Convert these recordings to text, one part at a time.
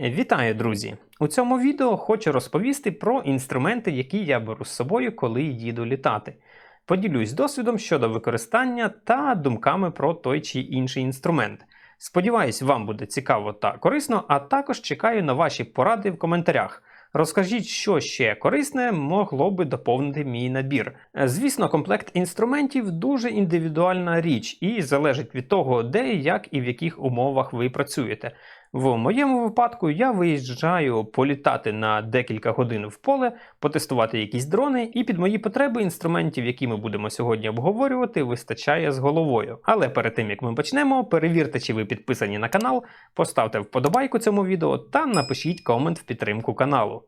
Вітаю, друзі! У цьому відео хочу розповісти про інструменти, які я беру з собою, коли їду літати. Поділюсь досвідом щодо використання та думками про той чи інший інструмент. Сподіваюсь, вам буде цікаво та корисно, а також чекаю на ваші поради в коментарях. Розкажіть, що ще корисне могло би доповнити мій набір. Звісно, комплект інструментів дуже індивідуальна річ і залежить від того, де, як і в яких умовах ви працюєте. В моєму випадку я виїжджаю політати на декілька годин в поле, потестувати якісь дрони, і під мої потреби інструментів, які ми будемо сьогодні обговорювати, вистачає з головою. Але перед тим як ми почнемо, перевірте, чи ви підписані на канал, поставте вподобайку цьому відео та напишіть комент в підтримку каналу.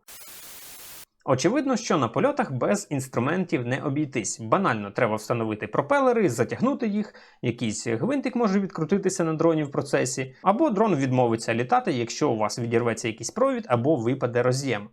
Очевидно, що на польотах без інструментів не обійтись. Банально треба встановити пропелери, затягнути їх, якийсь гвинтик може відкрутитися на дроні в процесі, або дрон відмовиться літати, якщо у вас відірветься якийсь провід або випаде роз'єм.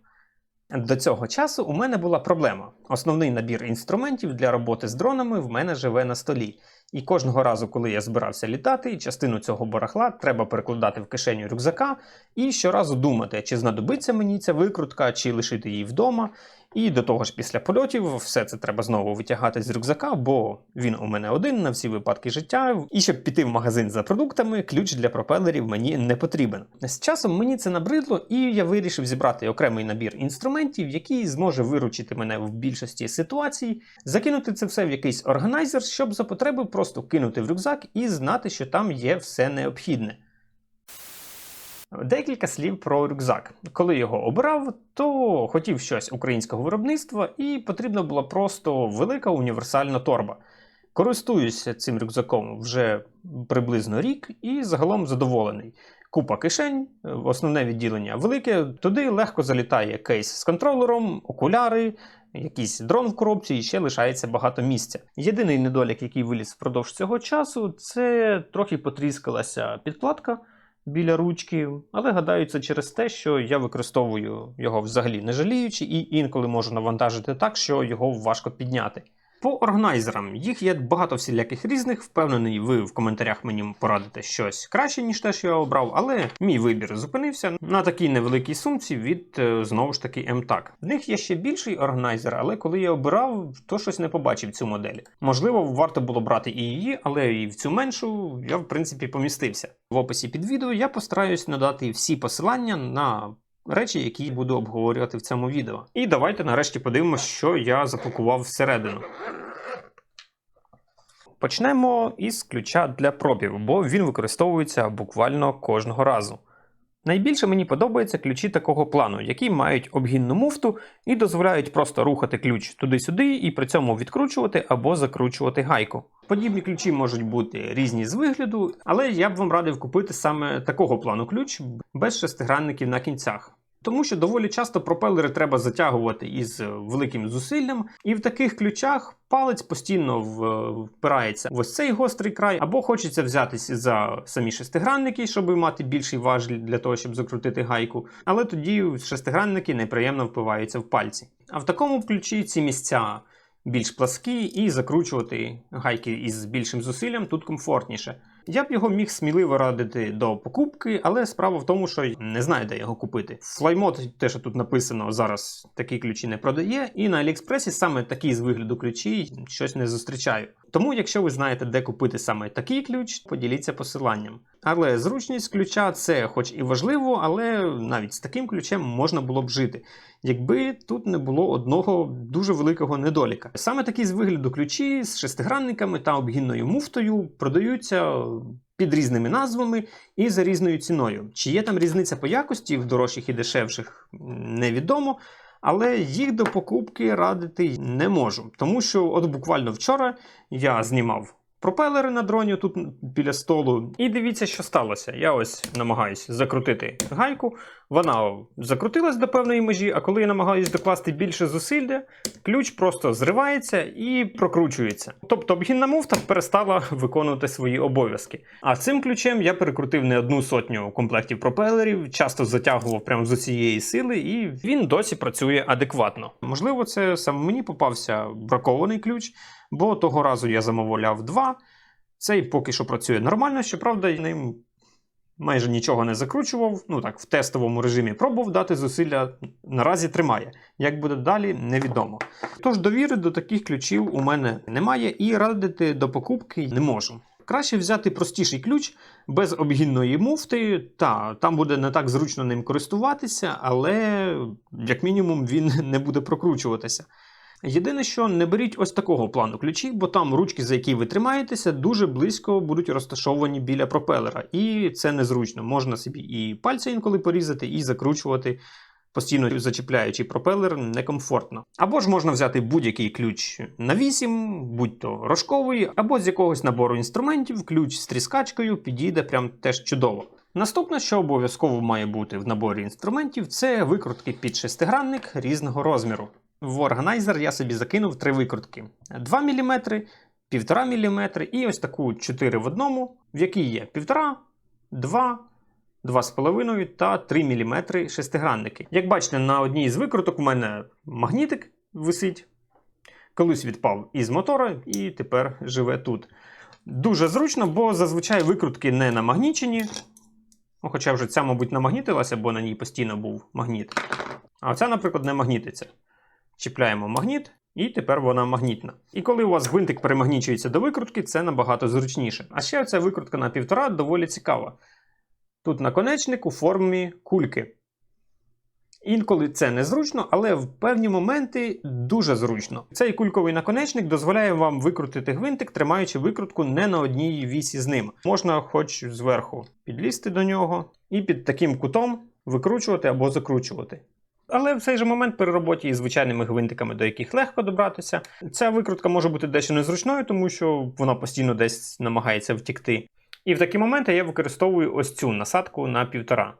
До цього часу у мене була проблема. Основний набір інструментів для роботи з дронами в мене живе на столі. І кожного разу, коли я збирався літати, частину цього барахла треба перекладати в кишеню рюкзака і щоразу думати, чи знадобиться мені ця викрутка, чи лишити її вдома. І до того ж, після польотів все це треба знову витягати з рюкзака, бо він у мене один на всі випадки життя. І щоб піти в магазин за продуктами, ключ для пропелерів мені не потрібен. З часом мені це набридло, і я вирішив зібрати окремий набір інструментів, який зможе виручити мене в більшості ситуацій, закинути це все в якийсь органайзер, щоб за потреби просто кинути в рюкзак і знати, що там є все необхідне. Декілька слів про рюкзак. Коли його обирав, то хотів щось українського виробництва, і потрібна була просто велика універсальна торба. Користуюся цим рюкзаком вже приблизно рік і загалом задоволений. Купа кишень, основне відділення велике, туди легко залітає кейс з контролером, окуляри, якийсь дрон в коробці і ще лишається багато місця. Єдиний недолік, який виліз впродовж цього часу, це трохи потріскалася підкладка біля ручки, але гадаю, це через те, що я використовую його взагалі не жаліючи, і інколи можу навантажити так, що його важко підняти. По органайзерам їх є багато всіляких різних. Впевнений, ви в коментарях мені порадите щось краще, ніж те, що я обрав, але мій вибір зупинився на такій невеликій сумці від е, знову ж таки MTAG. В них є ще більший органайзер, але коли я обирав, то щось не побачив цю модель. Можливо, варто було брати і її, але і в цю меншу я в принципі помістився. В описі під відео я постараюсь надати всі посилання на речі, які буду обговорювати в цьому відео. І давайте нарешті подивимося, що я запакував всередину. Почнемо із ключа для пробів, бо він використовується буквально кожного разу. Найбільше мені подобаються ключі такого плану, які мають обгінну муфту і дозволяють просто рухати ключ туди-сюди і при цьому відкручувати або закручувати гайку. Подібні ключі можуть бути різні з вигляду, але я б вам радив купити саме такого плану ключ без шестигранників на кінцях. Тому що доволі часто пропелери треба затягувати із великим зусиллям, і в таких ключах палець постійно впирається в ось цей гострий край, або хочеться взятися за самі шестигранники, щоб мати більший важіль для того, щоб закрутити гайку. Але тоді шестигранники неприємно впиваються в пальці. А в такому ключі ці місця більш пласкі, і закручувати гайки із більшим зусиллям тут комфортніше. Я б його міг сміливо радити до покупки, але справа в тому, що не знаю, де його купити. Флаймод, те, що тут написано, зараз такі ключі не продає, і на Аліекспресі саме такі з вигляду ключі щось не зустрічаю. Тому, якщо ви знаєте, де купити саме такий ключ, поділіться посиланням. Але зручність ключа це хоч і важливо, але навіть з таким ключем можна було б жити, якби тут не було одного дуже великого недоліка. Саме такі з вигляду ключі з шестигранниками та обгінною муфтою продаються під різними назвами і за різною ціною. Чи є там різниця по якості в дорожчих і дешевших, невідомо. Але їх до покупки радити не можу, тому що от буквально вчора я знімав пропелери на дроні тут біля столу. І дивіться, що сталося. Я ось намагаюся закрутити гайку. Вона закрутилась до певної межі, а коли я намагаюся докласти більше зусилля, ключ просто зривається і прокручується. Тобто обгінна муфта перестала виконувати свої обов'язки. А цим ключем я перекрутив не одну сотню комплектів пропелерів, часто затягував прямо з усієї сили, і він досі працює адекватно. Можливо, це саме мені попався бракований ключ, бо того разу я замовляв два. Цей поки що працює нормально, щоправда, ним майже нічого не закручував. Ну так, в тестовому режимі пробував дати зусилля. Наразі тримає. Як буде далі, невідомо. Тож довіри до таких ключів у мене немає, і радити до покупки не можу. Краще взяти простіший ключ без обгінної муфти. Та там буде не так зручно ним користуватися, але як мінімум він не буде прокручуватися. Єдине, що не беріть ось такого плану ключі, бо там ручки, за які ви тримаєтеся, дуже близько будуть розташовані біля пропелера, і це незручно. Можна собі і пальці інколи порізати, і закручувати. Постійно зачіпляючи пропелер, некомфортно. Або ж можна взяти будь-який ключ на 8, будь то рожковий, або з якогось набору інструментів, ключ з тріскачкою підійде прям теж чудово. Наступне, що обов'язково має бути в наборі інструментів, це викрутки під шестигранник різного розміру. В органайзер я собі закинув три викрутки: 2 мм, 1,5 мм і ось таку 4 в одному, в якій є 1,5, 2, 2,5 та 3 мм шестигранники. Як бачите, на одній з викруток у мене магнітик висить. Колись відпав із мотора і тепер живе тут. Дуже зручно, бо зазвичай викрутки не намагнічені. Ну, Хоча вже ця, мабуть, намагнітилася, бо на ній постійно був магніт. А оця, наприклад, не магнітиться. Чіпляємо магніт, і тепер вона магнітна. І коли у вас гвинтик перемагнічується до викрутки, це набагато зручніше. А ще ця викрутка на півтора доволі цікава. Тут наконечник у формі кульки. Інколи це незручно, але в певні моменти дуже зручно. Цей кульковий наконечник дозволяє вам викрутити гвинтик, тримаючи викрутку не на одній вісі з ним. Можна хоч зверху підлізти до нього і під таким кутом викручувати або закручувати. Але в цей же момент при роботі із звичайними гвинтиками, до яких легко добратися, ця викрутка може бути дещо незручною, тому що вона постійно десь намагається втікти. І в такі моменти я використовую ось цю насадку на півтора.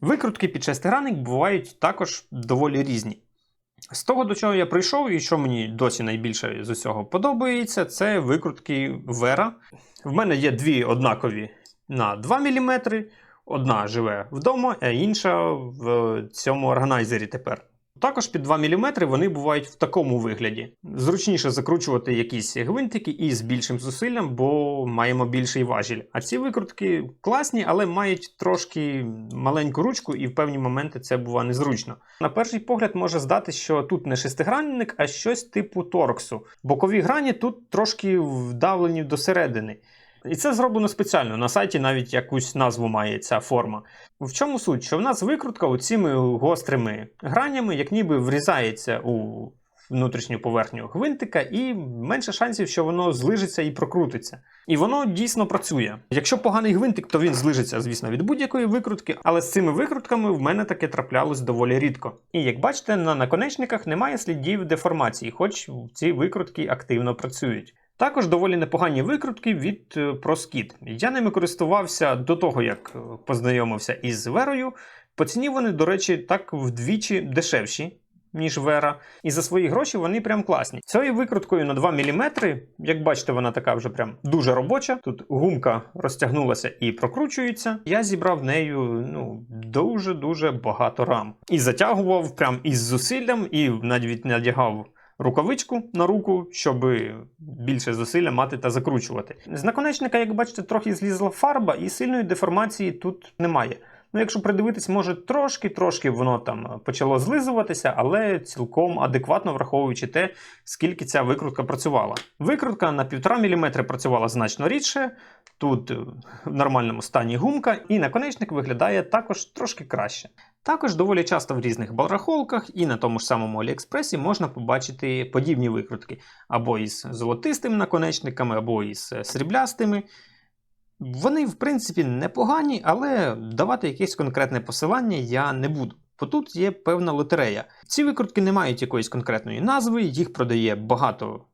Викрутки під шестигранник бувають також доволі різні. З того, до чого я прийшов, і що мені досі найбільше з усього подобається, це викрутки Vera. В мене є дві однакові на 2 мм, одна живе вдома, а інша в цьому органайзері тепер. Також під 2 мм вони бувають в такому вигляді. Зручніше закручувати якісь гвинтики і з більшим зусиллям, бо маємо більший важіль. А ці викрутки класні, але мають трошки маленьку ручку, і в певні моменти це буває незручно. На перший погляд може здати, що тут не шестигранник, а щось типу торксу. Бокові грані тут трошки вдавлені досередини. І це зроблено спеціально. На сайті навіть якусь назву має ця форма. В чому суть? Що в нас викрутка оціми гострими гранями, як ніби врізається у внутрішню поверхню гвинтика, і менше шансів, що воно злижиться і прокрутиться. І воно дійсно працює. Якщо поганий гвинтик, то він злижиться, звісно, від будь-якої викрутки, але з цими викрутками в мене таке траплялось доволі рідко. І як бачите, на наконечниках немає слідів деформації, хоч ці викрутки активно працюють. Також доволі непогані викрутки від е, ProSkid. Я ними користувався до того, як е, познайомився із Верою. По ціні вони, до речі, так вдвічі дешевші, ніж Вера. І за свої гроші вони прям класні. Цією викруткою на 2 мм, як бачите, вона така вже прям дуже робоча. Тут гумка розтягнулася і прокручується. Я зібрав нею ну, дуже-дуже багато рам. І затягував прям із зусиллям, і навіть надягав рукавичку на руку, щоб більше зусилля мати та закручувати. З наконечника, як бачите, трохи злізла фарба, і сильної деформації тут немає. Ну, якщо придивитись, може трошки-трошки воно там почало злизуватися, але цілком адекватно враховуючи те, скільки ця викрутка працювала. Викрутка на 1,5 мм працювала значно рідше. Тут в нормальному стані гумка, і наконечник виглядає також трошки краще. Також доволі часто в різних барахолках і на тому ж самому Аліекспресі можна побачити подібні викрутки або із золотистими наконечниками, або із сріблястими. Вони, в принципі, непогані, але давати якесь конкретне посилання я не буду. Бо тут є певна лотерея. Ці викрутки не мають якоїсь конкретної назви, їх продає багато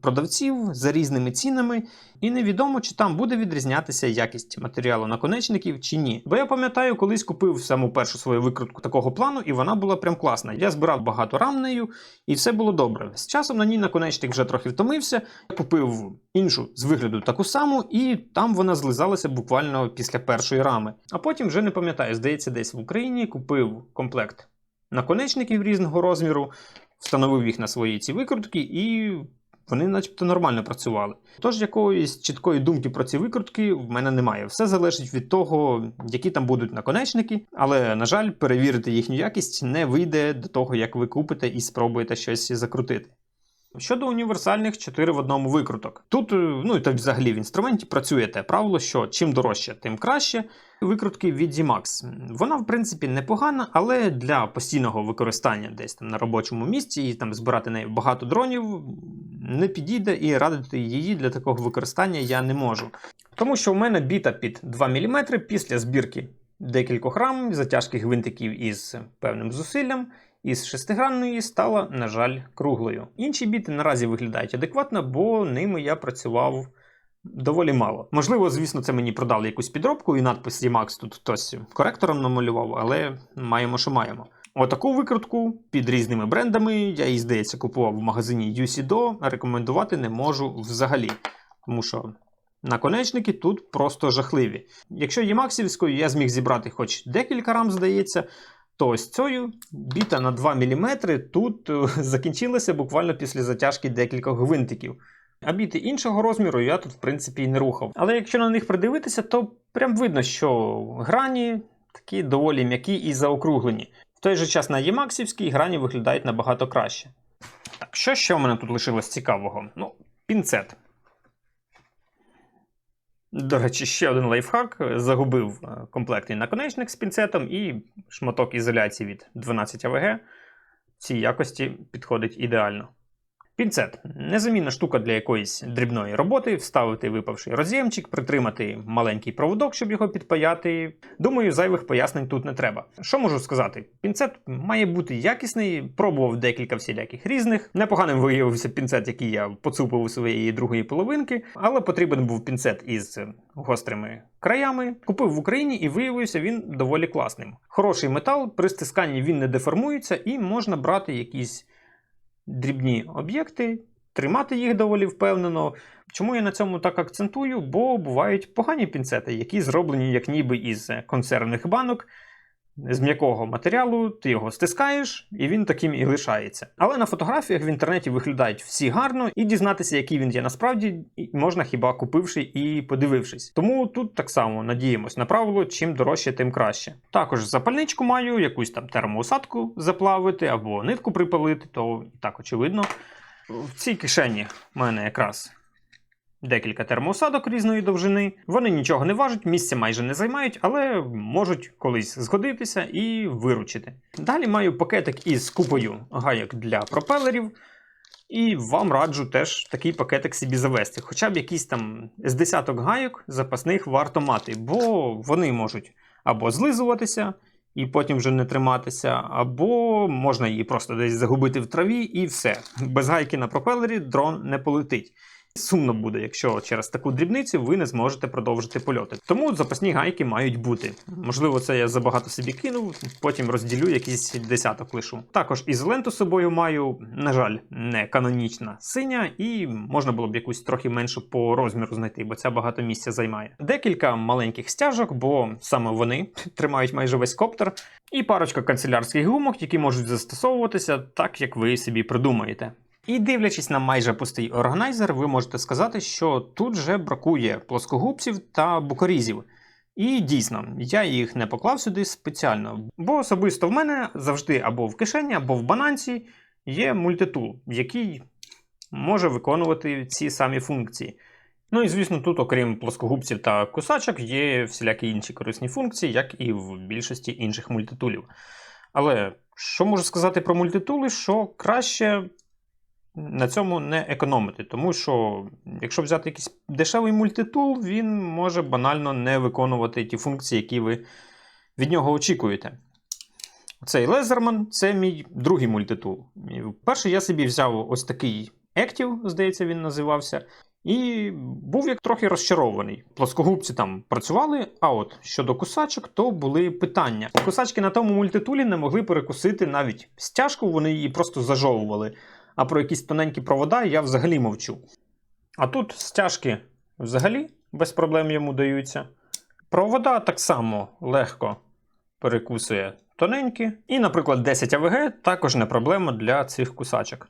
продавців за різними цінами, і невідомо, чи там буде відрізнятися якість матеріалу наконечників чи ні. Бо я пам'ятаю, колись купив саму першу свою викрутку такого плану, і вона була прям класна. Я збирав багато рам нею, і все було добре. З часом на ній наконечник вже трохи втомився. Я купив іншу з вигляду таку саму, і там вона злизалася буквально після першої рами. А потім вже не пам'ятаю, здається, десь в Україні купив комплект наконечників різного розміру, встановив їх на свої ці викрутки і вони начебто нормально працювали. Тож якоїсь чіткої думки про ці викрутки в мене немає. Все залежить від того, які там будуть наконечники, але, на жаль, перевірити їхню якість не вийде до того, як ви купите і спробуєте щось закрутити. Щодо універсальних 4 в одному викруток. Тут, е, ну і взагалі в інструменті працює те правило, що чим дорожче, тим краще. Викрутки від Zmax. Вона, в принципі, непогана, але для постійного використання десь там на робочому місці і там збирати нею багато дронів не підійде і радити її для такого використання я не можу. Тому що в мене біта під 2 мм після збірки декількох рам, затяжких гвинтиків із певним зусиллям. Із шестигранної стала, на жаль, круглою. Інші біти наразі виглядають адекватно, бо ними я працював доволі мало. Можливо, звісно, це мені продали якусь підробку, і надпис Emax тут хтось коректором намалював, але маємо, що маємо. Отаку викрутку під різними брендами, я її, здається, купував в магазині UCDO, рекомендувати не можу взагалі. Тому що наконечники тут просто жахливі. Якщо є максівською, я зміг зібрати хоч декілька рам, здається, то ось цією біта на 2 мм тут е, закінчилася буквально після затяжки декількох гвинтиків. А біти іншого розміру я тут, в принципі, і не рухав. Але якщо на них придивитися, то прям видно, що грані такі доволі м'які і заокруглені. В той же час на Ємаксівській грані виглядають набагато краще. Так, що ще в мене тут лишилось цікавого? Ну, пінцет. До речі, ще один лайфхак. Загубив е, комплектний наконечник з пінцетом і шматок ізоляції від 12 АВГ. Цій якості підходить ідеально. Пінцет незамінна штука для якоїсь дрібної роботи, вставити випавший роз'ємчик, притримати маленький проводок, щоб його підпаяти. Думаю, зайвих пояснень тут не треба. Що можу сказати? Pінцет має бути якісний, пробував декілька всіляких різних. Непоганим виявився пінцет, який я поцупив у своєї другої половинки, але потрібен був пінцет із гострими краями. Купив в Україні і виявився він доволі класним. Хороший метал, при стисканні він не деформується і можна брати якісь дрібні об'єкти, тримати їх доволі впевнено. Чому я на цьому так акцентую? Бо бувають погані пінцети, які зроблені як ніби із консервних банок. З м'якого матеріалу, ти його стискаєш, і він таким і лишається. Але на фотографіях в інтернеті виглядають всі гарно, і дізнатися, який він є насправді, можна хіба купивши і подивившись. Тому тут так само надіємось на правило, чим дорожче, тим краще. Також запальничку маю, якусь там термоусадку заплавити або нитку припалити, то і так очевидно. В цій кишені в мене якраз декілька термоусадок різної довжини. Вони нічого не важать, місця майже не займають, але можуть колись згодитися і виручити. Далі маю пакетик із купою гайок для пропелерів. І вам раджу теж такий пакетик собі завести. Хоча б якийсь там з десяток гайок запасних варто мати, бо вони можуть або злизуватися і потім вже не триматися, або можна її просто десь загубити в траві і все. Без гайки на пропелері дрон не полетить. Сумно буде, якщо через таку дрібницю ви не зможете продовжити польоти. Тому запасні гайки мають бути. Можливо, це я забагато собі кинув, потім розділю якийсь десяток лишу. Також ізоленту з собою маю, на жаль, не канонічна синя, і можна було б якусь трохи меншу по розміру знайти, бо ця багато місця займає. Декілька маленьких стяжок, бо саме вони тримають майже весь коптер, і парочка канцелярських гумок, які можуть застосовуватися так, як ви собі придумаєте. І дивлячись на майже пустий органайзер, ви можете сказати, що тут вже бракує плоскогубців та букорізів. І дійсно, я їх не поклав сюди спеціально, бо особисто в мене завжди або в кишені, або в бананці є мультитул, який може виконувати ці самі функції. Ну і звісно, тут, окрім плоскогубців та кусачок, є всілякі інші корисні функції, як і в більшості інших мультитулів. Але що можу сказати про мультитули, що краще на цьому не економити, тому що, якщо взяти якийсь дешевий мультитул, він може банально не виконувати ті функції, які ви від нього очікуєте. Цей Лезерман це мій другий мультитул. Перший я собі взяв ось такий Active, здається, він називався. І був як трохи розчарований. Плоскогубці там працювали, а от щодо кусачок, то були питання. Кусачки на тому мультитулі не могли перекусити навіть стяжку, вони її просто зажовували. А про якісь тоненькі провода я взагалі мовчу. А тут стяжки взагалі без проблем йому даються. Провода так само легко перекусує тоненькі. І, наприклад, 10 АВГ також не проблема для цих кусачок.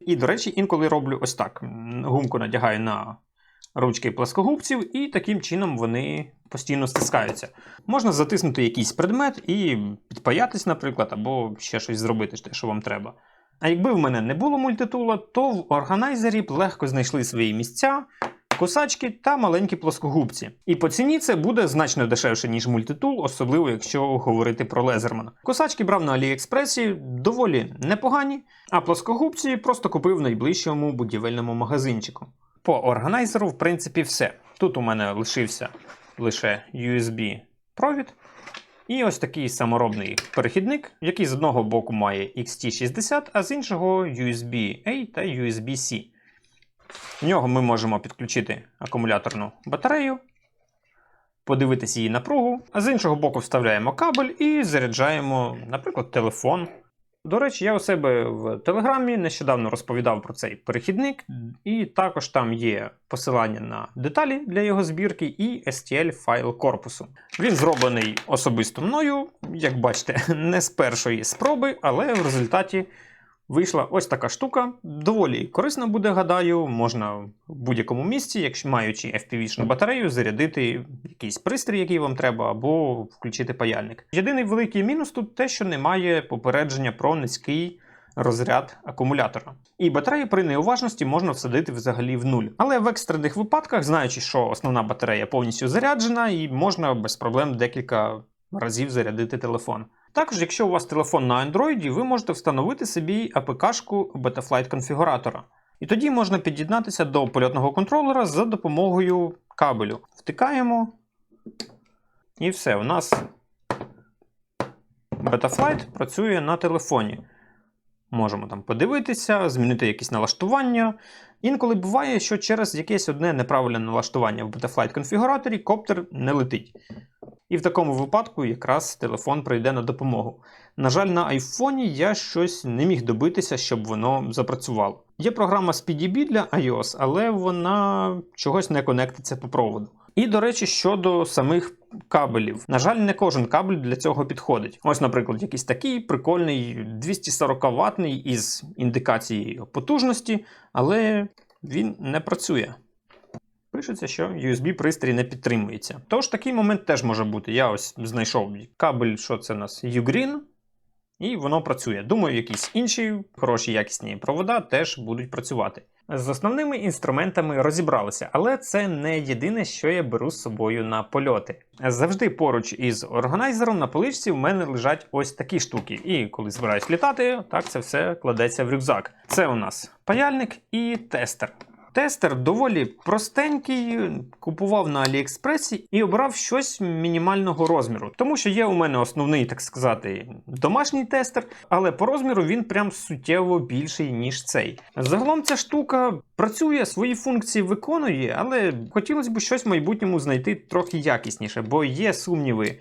І, до речі, інколи роблю ось так: гумку надягаю на ручки плоскогубців, і таким чином вони постійно стискаються. Можна затиснути якийсь предмет і підпаятись, наприклад, або ще щось зробити, те, що вам треба. А якби в мене не було мультитула, то в органайзері б легко знайшли свої місця, косачки та маленькі плоскогубці. І по ціні це буде значно дешевше, ніж мультитул, особливо якщо говорити про лезермана. Косачки брав на Аліекспресі доволі непогані, а плоскогубці просто купив в найближчому будівельному магазинчику. По органайзеру, в принципі, все. Тут у мене лишився лише USB провід. І ось такий саморобний перехідник, який з одного боку має XT60, а з іншого USB-A та USB-C. В нього ми можемо підключити акумуляторну батарею, подивитися її напругу, а з іншого боку вставляємо кабель і заряджаємо, наприклад, телефон. До речі, я у себе в Телеграмі нещодавно розповідав про цей перехідник, і також там є посилання на деталі для його збірки і STL файл корпусу. Він зроблений особисто мною, як бачите, не з першої спроби, але в результаті вийшла ось така штука. Доволі корисна буде, гадаю, можна в будь-якому місці, якщо маючи FPV-шну батарею, зарядити якийсь пристрій, який вам треба, або включити паяльник. Єдиний великий мінус тут те, що немає попередження про низький розряд акумулятора. І батарею при неуважності можна всадити взагалі в нуль. Але в екстрених випадках, знаючи, що основна батарея повністю заряджена, і можна без проблем декілька разів зарядити телефон. Також, якщо у вас телефон на Android, ви можете встановити собі АПК-шку Betaflight конфігуратора. І тоді можна під'єднатися до польотного контролера за допомогою кабелю. Втикаємо. І все, у нас Betaflight працює на телефоні. Можемо там подивитися, змінити якісь налаштування. Інколи буває, що через якесь одне неправильне налаштування в Betaflight конфігураторі коптер не летить. І в такому випадку якраз телефон прийде на допомогу. На жаль, на айфоні я щось не міг добитися, щоб воно запрацювало. Є програма SpeedyB для iOS, але вона чогось не конектиться по проводу. І, до речі, щодо самих кабелів. На жаль, не кожен кабель для цього підходить. Ось, наприклад, якийсь такий прикольний 240 ватний із індикацією потужності, але він не працює. Пишеться, що USB пристрій не підтримується. Тож такий момент теж може бути. Я ось знайшов кабель, що це у нас Ugreen, і воно працює. Думаю, якісь інші хороші якісні провода теж будуть працювати. З основними інструментами розібралися, але це не єдине, що я беру з собою на польоти. Завжди поруч із органайзером на поличці в мене лежать ось такі штуки. І коли збираюсь літати, так це все кладеться в рюкзак. Це у нас паяльник і тестер. Тестер доволі простенький, купував на Аліекспресі і обрав щось мінімального розміру, тому що є у мене основний, так сказати, домашній тестер, але по розміру він прям суттєво більший, ніж цей. Загалом ця штука працює, свої функції виконує, але хотілося б щось в майбутньому знайти трохи якісніше, бо є сумніви,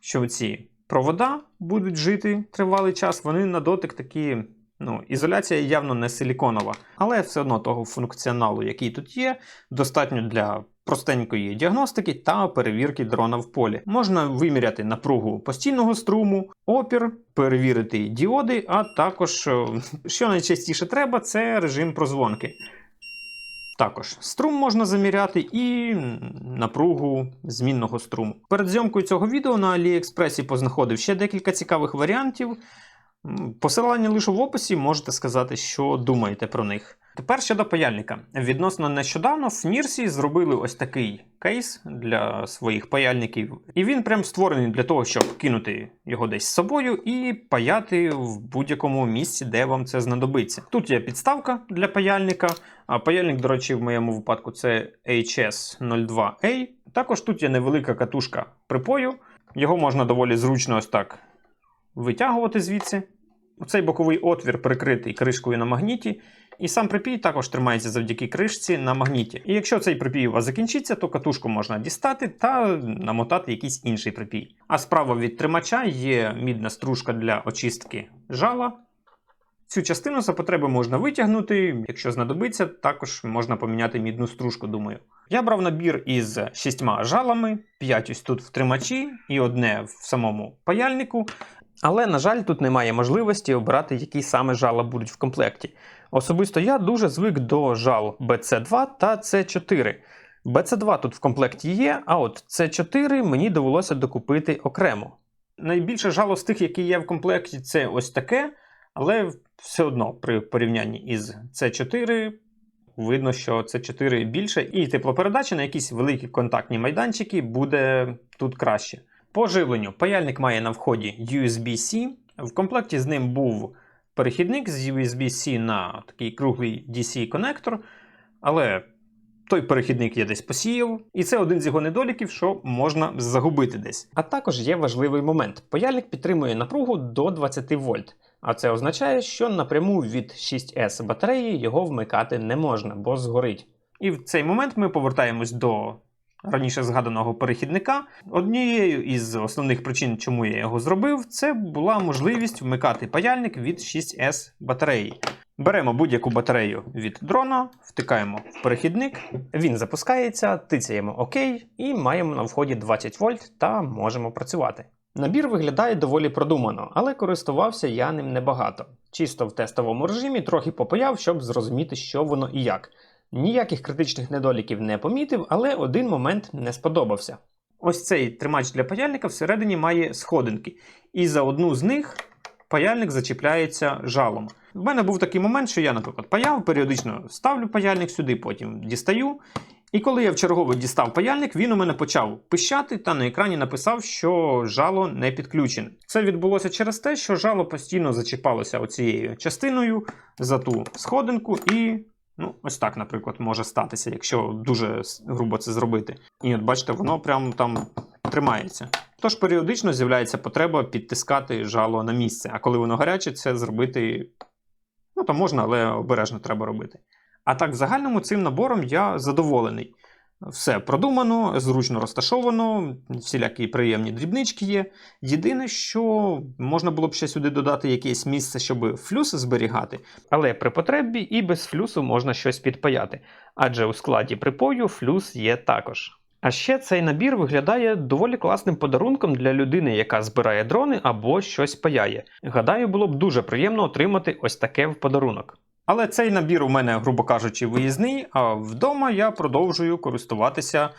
що ці провода будуть жити тривалий час, вони на дотик такі. Ну, ізоляція явно не силіконова, але все одно того функціоналу, який тут є, достатньо для простенької діагностики та перевірки дрона в полі. Можна виміряти напругу постійного струму, опір, перевірити діоди, а також, е, що найчастіше треба, це режим прозвонки. Також струм можна заміряти і напругу змінного струму. Перед зйомкою цього відео на AliExpress познаходив ще декілька цікавих варіантів. Посилання лише в описі, можете сказати, що думаєте про них. Тепер щодо паяльника. Відносно нещодавно в Нірсі зробили ось такий кейс для своїх паяльників, і він прям створений для того, щоб кинути його десь з собою і паяти в будь-якому місці, де вам це знадобиться. Тут є підставка для паяльника, а паяльник, до речі, в моєму випадку це HS02A. Також тут є невелика катушка припою. Його можна доволі зручно ось так витягувати звідси. Цей боковий отвір прикритий кришкою на магніті, і сам припій також тримається завдяки кришці на магніті. І якщо цей припій у вас закінчиться, то катушку можна дістати та намотати якийсь інший припій. А справа від тримача є мідна стружка для очистки жала. Цю частину за потреби можна витягнути, якщо знадобиться, також можна поміняти мідну стружку, думаю. Я брав набір із шістьма жалами, 5 ось тут в тримачі і одне в самому паяльнику. Але, на жаль, тут немає можливості обирати, які саме жала будуть в комплекті. Особисто я дуже звик до жал BC2 та C4. BC2 тут в комплекті є, а от C4 мені довелося докупити окремо. Найбільше жало з тих, які є в комплекті, це ось таке, але все одно при порівнянні із C4 видно, що C4 більше, і теплопередача на якісь великі контактні майданчики буде тут краще. По живленню паяльник має на вході USB-C. В комплекті з ним був перехідник з USB-C на такий круглий DC-конектор, але той перехідник я десь посіяв, і це один з його недоліків, що можна загубити десь. А також є важливий момент: паяльник підтримує напругу до 20 вольт. А це означає, що напряму від 6S батареї його вмикати не можна, бо згорить. І в цей момент ми повертаємось до раніше згаданого перехідника. Однією із основних причин, чому я його зробив, це була можливість вмикати паяльник від 6S батареї. Беремо будь-яку батарею від дрона, втикаємо в перехідник, він запускається, тицяємо ОК і маємо на вході 20 вольт та можемо працювати. Набір виглядає доволі продумано, але користувався я ним небагато. Чисто в тестовому режимі трохи попаяв, щоб зрозуміти, що воно і як. Ніяких критичних недоліків не помітив, але один момент не сподобався. Ось цей тримач для паяльника всередині має сходинки, і за одну з них паяльник зачіпляється жалом. В мене був такий момент, що я, наприклад, паяв, періодично ставлю паяльник сюди, потім дістаю. І коли я вчергове дістав паяльник, він у мене почав пищати та на екрані написав, що жало не підключене. Це відбулося через те, що жало постійно зачіпалося оцією частиною за ту сходинку, і ну, ось так, наприклад, може статися, якщо дуже грубо це зробити. І от бачите, воно прямо там тримається. Тож періодично з'являється потреба підтискати жало на місце, а коли воно гаряче, це зробити ну, то можна, але обережно треба робити. А так, в загальному цим набором я задоволений. Все продумано, зручно розташовано, всілякі приємні дрібнички є. Єдине, що можна було б ще сюди додати якесь місце, щоб флюс зберігати, але при потребі і без флюсу можна щось підпаяти, адже у складі припою флюс є також. А ще цей набір виглядає доволі класним подарунком для людини, яка збирає дрони або щось паяє. Гадаю, було б дуже приємно отримати ось таке в подарунок. Але цей набір у мене, грубо кажучи, виїзний, а вдома я продовжую користуватися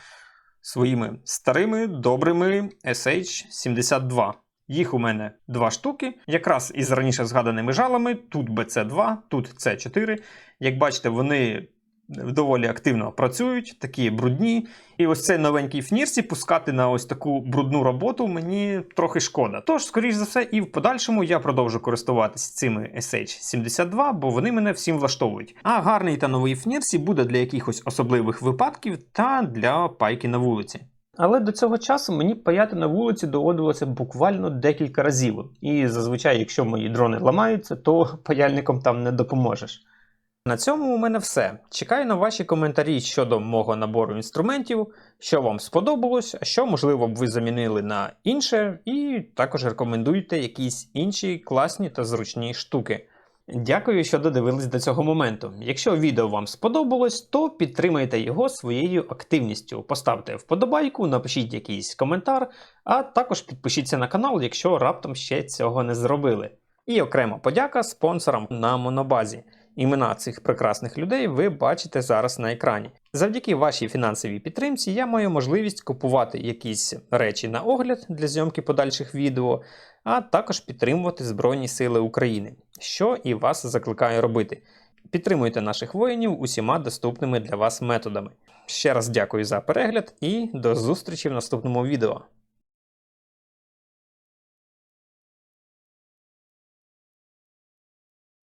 своїми старими добрими SH72. Їх у мене два штуки, якраз із раніше згаданими жалами. Тут BC2, тут C4. Як бачите, вони доволі активно працюють, такі брудні. І ось цей новенький фнірсі пускати на ось таку брудну роботу мені трохи шкода. Тож, скоріш за все, і в подальшому я продовжу користуватися цими SH72, бо вони мене всім влаштовують. А гарний та новий фнірсі буде для якихось особливих випадків та для пайки на вулиці. Але до цього часу мені паяти на вулиці доводилося буквально декілька разів. І зазвичай, якщо мої дрони ламаються, то паяльником там не допоможеш. На цьому у мене все. Чекаю на ваші коментарі щодо мого набору інструментів, що вам сподобалось, що, можливо, б ви замінили на інше, і також рекомендуйте якісь інші класні та зручні штуки. Дякую, що додивились до цього моменту. Якщо відео вам сподобалось, то підтримайте його своєю активністю. Поставте вподобайку, напишіть якийсь коментар, а також підпишіться на канал, якщо раптом ще цього не зробили. І окрема подяка спонсорам на монобазі. Імена цих прекрасних людей ви бачите зараз на екрані. Завдяки вашій фінансовій підтримці я маю можливість купувати якісь речі на огляд для зйомки подальших відео, а також підтримувати Збройні Сили України, що і вас закликаю робити. Підтримуйте наших воїнів усіма доступними для вас методами. Ще раз дякую за перегляд і до зустрічі в наступному відео.